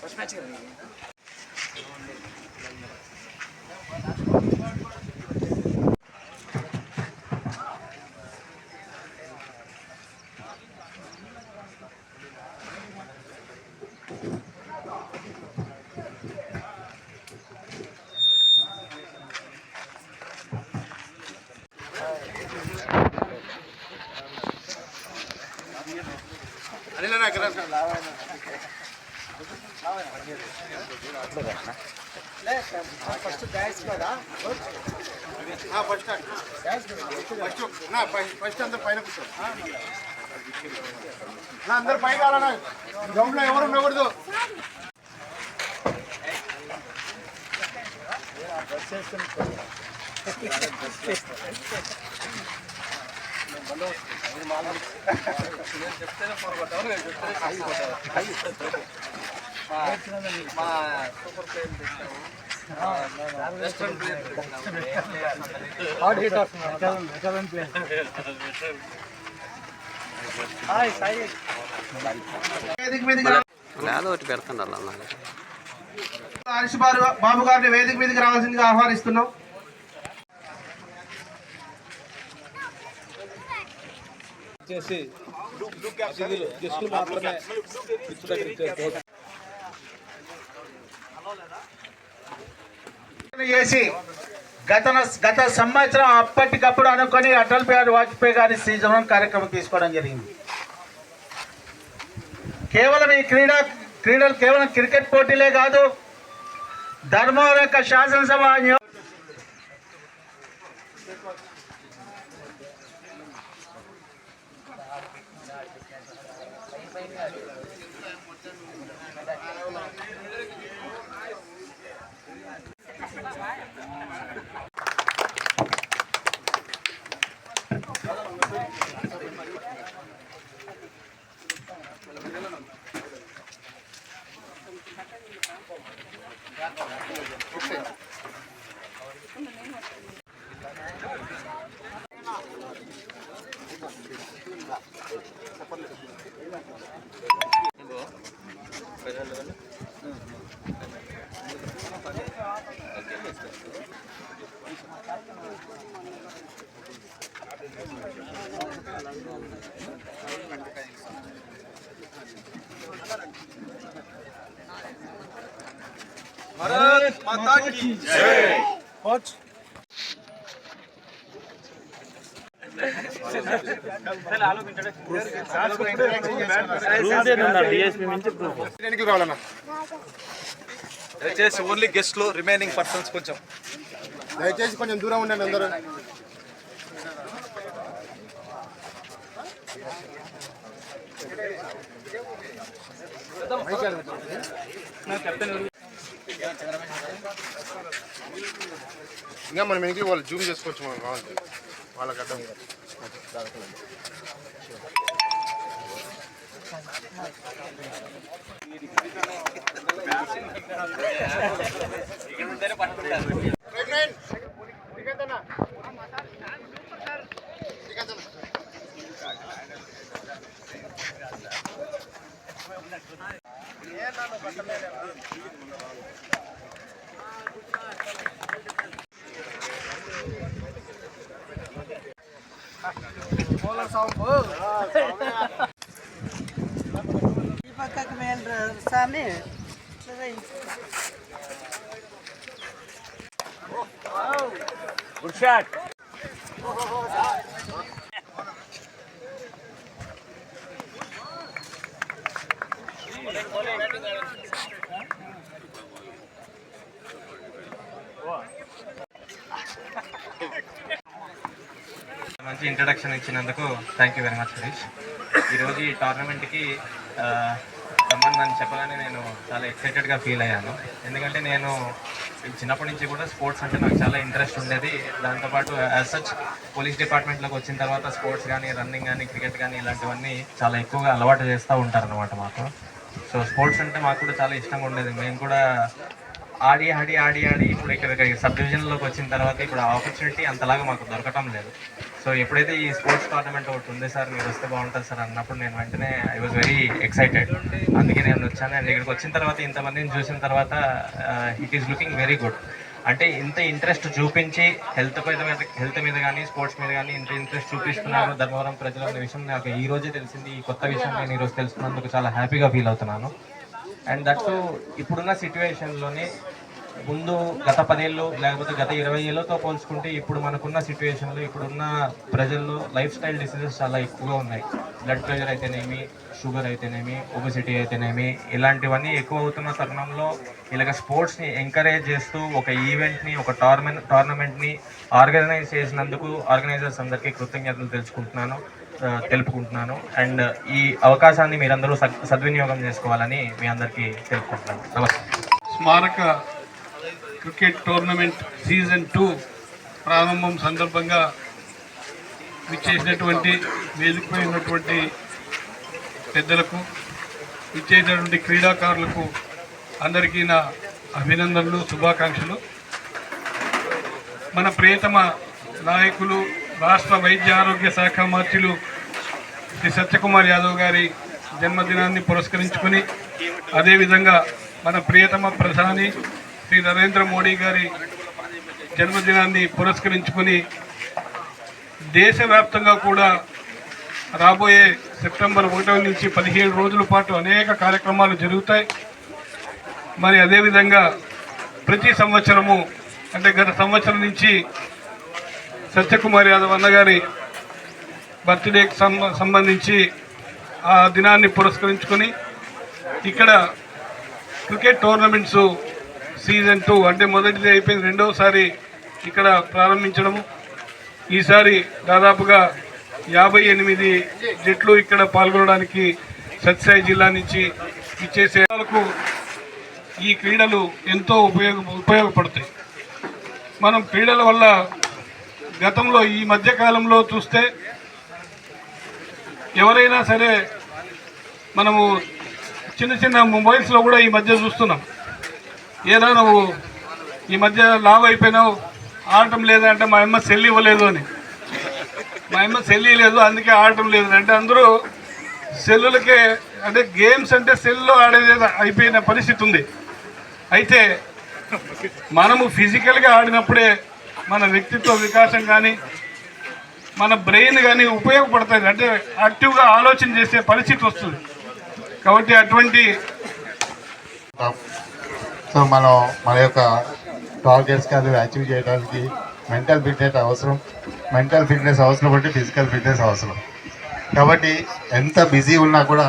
First match కదా first dance కదా first first first అందరు పైన కూర్చోండి. అందరు పైకి రాలన్నా గ్రౌండ్ ఎవరు ఉండకూడదు. మా వేదిక మీదకి రా- ఏదో ఒకటి పెడుతుండాలి అలా హరీష్ బాబు గారిని వేదిక మీదకి రావాల్సిందిగా ఆహ్వానిస్తున్నాం. చేసి అతిథులు గెస్టులు మాత్రమే చేసి గత గత సంవత్సరం అప్పటికప్పుడు అనుకొని అటల్ బిహారీ వాజ్పేయి గారి శ్రీజనం కార్యక్రమం తీసుకోవడం జరిగింది. కేవలం ఈ క్రీడా క్రీడలు కేవలం క్రికెట్ పోటీలే కాదు ధర్మవరం యొక్క శాసనసభ నియో- కోచ్ ఎన్నికలు రావాలన్నా దయచేసి ఓన్లీ గెస్ట్లు రిమైనింగ్ పర్సన్స్ కొంచెం. దయచేసి కొంచెం దూరం ఉండండి అందరూ. ఇంకా మనం ఇంటికి వాళ్ళు జూమ్ చేసుకోవచ్చు మనం కావాలి వాళ్ళకి అర్థం ఈ పక్కకు మేలు సామి గుడ్ షాట్ మంచి ఇంట్రడక్షన్ ఇచ్చినందుకు thank you very much Harish ఈరోజు ఈ టోర్నమెంట్కి రమ్మని చెప్పగానే నేను చాలా ఎక్సైటెడ్గా ఫీల్ అయ్యాను. ఎందుకంటే నేను చిన్నప్పటి నుంచి కూడా స్పోర్ట్స్ అంటే నాకు చాలా ఇంట్రెస్ట్ ఉండేది. దాంతోపాటు యాజ్ సచ్ పోలీస్ డిపార్ట్మెంట్లోకి వచ్చిన తర్వాత స్పోర్ట్స్ కానీ రన్నింగ్ కానీ క్రికెట్ కానీ ఇలాంటివన్నీ చాలా ఎక్కువగా అలవాటు చేస్తూ ఉంటారనమాట మాకు. సో స్పోర్ట్స్ అంటే మాకు కూడా చాలా ఇష్టంగా ఉండేది. మేము కూడా ఆడి ఆడి ఆడి ఆడి ఇప్పుడు ఇక్కడ సబ్ డివిజన్లోకి వచ్చిన తర్వాత ఇప్పుడు ఆపర్చునిటీ అంతలాగా మాకు దొరకటం లేదు. సో ఎప్పుడైతే ఈ స్పోర్ట్స్ టోర్నమెంట్ ఒకటి ఉంది సార్ మీరు వస్తే బాగుంటుంది సార్ అన్నప్పుడు నేను వెంటనే ఐ వాజ్ వెరీ ఎక్సైటెడ్ అందుకే నేను వచ్చాను. అండ్ ఇక్కడికి వచ్చిన తర్వాత ఇంతమందిని చూసిన తర్వాత it is looking very good అంటే ఇంత ఇంట్రెస్ట్ చూపించి హెల్త్ మీద హెల్త్ మీద కానీ స్పోర్ట్స్ మీద కానీ ఇంత ఇంట్రెస్ట్ చూపిస్తున్నారు ధర్మవరం ప్రజలు అనే విషయం నాకు ఈ రోజే తెలిసింది. ఈ కొత్త విషయం నేను ఈరోజు తెలుసుకున్నందుకు చాలా హ్యాపీగా ఫీల్ అవుతున్నాను. అండ్ దట్ ఇప్పుడున్న సిచ్యువేషన్లోనే ముందు గత పదేళ్ళు లేకపోతే గత ఇరవై ఏళ్ళతో పోల్చుకుంటే ఇప్పుడు మనకున్న సిచ్యువేషన్లో ఇప్పుడున్న ప్రజల్లో లైఫ్ స్టైల్ డిసీజెస్ చాలా ఎక్కువగా ఉన్నాయి. బ్లడ్ ప్రెషర్ అయితేనేమి షుగర్ అయితేనేమి ఒబిసిటీ అయితేనేమి ఇలాంటివన్నీ ఎక్కువ అవుతున్న తరుణంలో ఇలాగ స్పోర్ట్స్ని ఎంకరేజ్ చేస్తూ ఒక ఈవెంట్ని ఒక టోర్నమెంట్ టోర్నమెంట్ని ఆర్గనైజ్ చేసినందుకు ఆర్గనైజర్స్ అందరికీ కృతజ్ఞతలు తెలుసుకుంటున్నాను తెలుపుకుంటున్నాను. అండ్ ఈ అవకాశాన్ని మీరందరూ సద్- సద్వినియోగం చేసుకోవాలని మీ అందరికీ తెలుపుకుంటున్నాను. నమస్తే. స్మారక క్రికెట్ టోర్నమెంట్ సీజన్ టూ ప్రారంభం సందర్భంగా విచ్చేసినటువంటి వేదికపై ఉన్నటువంటి పెద్దలకు విచ్చేసినటువంటి క్రీడాకారులకు అందరికీ నా అభినందనలు శుభాకాంక్షలు. మన ప్రియతమ నాయకులు రాష్ట్ర వైద్య ఆరోగ్య శాఖ మంత్రులు శ్రీ సత్యకుమార్ యాదవ్ గారి జన్మదినాన్ని పురస్కరించుకొని అదేవిధంగా మన ప్రియతమ ప్రధాని శ్రీ నరేంద్ర మోడీ గారి జన్మదినాన్ని పురస్కరించుకొని దేశవ్యాప్తంగా కూడా రాబోయే సెప్టెంబర్ ఒకటో నుంచి పదిహేడు రోజుల పాటు అనేక కార్యక్రమాలు జరుగుతాయి. మరి అదేవిధంగా ప్రతి సంవత్సరము అంటే గత సంవత్సరం నుంచి సత్యకుమార్ యాదవ్ అన్నగారి బర్త్డేకి సంబంధించి ఆ దినాన్ని పురస్కరించుకొని ఇక్కడ క్రికెట్ టోర్నమెంట్స్ సీజన్ టూ అంటే మొదటిది అయిపోయింది. రెండవసారి ఇక్కడ ప్రారంభించడము. ఈసారి దాదాపుగా యాభై ఎనిమిది జట్లు ఇక్కడ పాల్గొనడానికి సత్యసాయి జిల్లా నుంచి ఇచ్చేసే వాళ్ళకు ఈ క్రీడలు ఎంతో ఉపయోగ ఉపయోగపడతాయి. మనం క్రీడల వల్ల గతంలో ఈ మధ్యకాలంలో చూస్తే ఎవరైనా సరే మనము చిన్న చిన్న మొబైల్స్లో కూడా ఈ మధ్య చూస్తున్నాం. ఏదో నువ్వు ఈ మధ్య లావ్ అయిపోయినావు ఆడటం లేదంటే మా అమ్మ సెల్ ఇవ్వలేదు అని. మా అమ్మ సెల్లి లేదు అందుకే ఆడటం లేదు అంటే అందరూ సెల్లులకే అంటే గేమ్స్ అంటే సెల్లో ఆడేది అయిపోయిన పరిస్థితి ఉంది. అయితే మనము ఫిజికల్గా ఆడినప్పుడే మన వ్యక్తిత్వ వికాసం కానీ మన బ్రెయిన్ కానీ ఉపయోగపడుతుంది. అంటే యాక్టివ్గా ఆలోచన చేసే పరిస్థితి వస్తుంది. కాబట్టి అటువంటి సో మనం మన యొక్క టార్గెట్స్కి అది అచీవ్ చేయడానికి మెంటల్ ఫిట్నెస్ అవసరం. మెంటల్ ఫిట్నెస్ అవసరం అంటే ఫిజికల్ ఫిట్నెస్ అవసరం. కాబట్టి ఎంత బిజీ ఉన్నా కూడా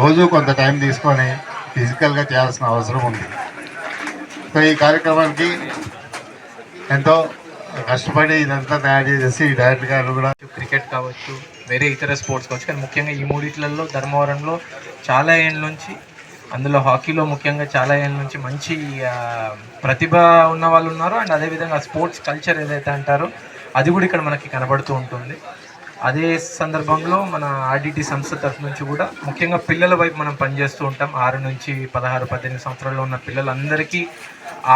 రోజు కొంత టైం తీసుకొని ఫిజికల్గా చేయాల్సిన అవసరం ఉంది. సో ఈ కార్యక్రమానికి ఎంతో కష్టపడి ఇదంతా తయారు చేసేసి డైరెక్టర్ గారు కూడా క్రికెట్ కావచ్చు వేరే ఇతర స్పోర్ట్స్ కావచ్చు కానీ ముఖ్యంగా ఈ మూడిట్లలో ధర్మవరంలో చాలా ఏళ్ళ నుంచి అందులో హాకీలో ముఖ్యంగా చాలా ఏళ్ళ నుంచి మంచి ప్రతిభ ఉన్న వాళ్ళు ఉన్నారు. అండ్ అదేవిధంగా స్పోర్ట్స్ కల్చర్ ఏదైతే అంటారో అది కూడా ఇక్కడ మనకి కనబడుతూ ఉంటుంది. అదే సందర్భంలో మన ఆర్డిటి సంస్థ తరఫు నుంచి కూడా ముఖ్యంగా పిల్లల వైపు మనం పనిచేస్తూ ఉంటాం. ఆరు నుంచి పదహారు పద్దెనిమిది సంవత్సరాల్లో ఉన్న పిల్లలందరికీ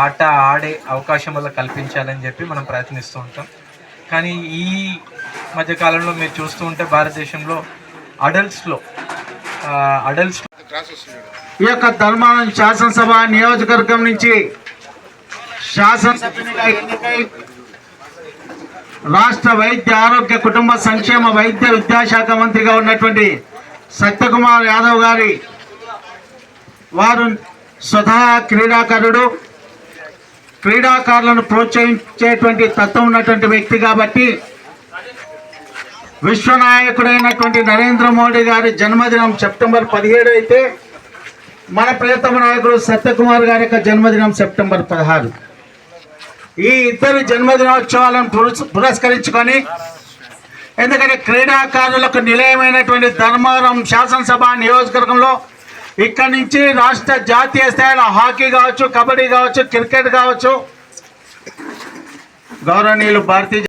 ఆట ఆడే అవకాశం వల్ల కల్పించాలని చెప్పి మనం ప్రయత్నిస్తూ ఉంటాం. కానీ ఈ మధ్యకాలంలో మీరు చూస్తూ ఉంటే భారతదేశంలో అడల్ట్స్లో అడల్ట్స్ ఈ యొక్క ధర్మారం శాసనసభ నియోజకవర్గం నుంచి శాసనసభ్యునిగా ఎన్నికై రాష్ట్ర వైద్య ఆరోగ్య కుటుంబ సంక్షేమ వైద్య విద్యాశాఖ మంత్రిగా ఉన్నటువంటి సత్యకుమార్ యాదవ్ గారి వారు స్వతహా క్రీడాకారుడు. క్రీడాకారులను ప్రోత్సహించేటువంటి తత్వం ఉన్నటువంటి వ్యక్తి కాబట్టి విశ్వనాయకుడైనటువంటి నరేంద్ర మోడీ గారి జన్మదినం సెప్టెంబర్ పదిహేడు అయితే మన ప్రియతమ నాయకుడు సత్యకుమార్ గారి యొక్క జన్మదినం సెప్టెంబర్ పదహారు. ఈ ఇద్దరు జన్మదినోత్సవాలను పురస్- పురస్కరించుకొని ఎందుకంటే క్రీడాకారులకు నిలయమైనటువంటి ధర్మవరం శాసనసభ నియోజకవర్గంలో ఇక్కడి నుంచి రాష్ట్ర జాతీయ స్థాయిలో హాకీ కావచ్చు కబడ్డీ కావచ్చు క్రికెట్ కావచ్చు గౌరవనీయులు భారతీయ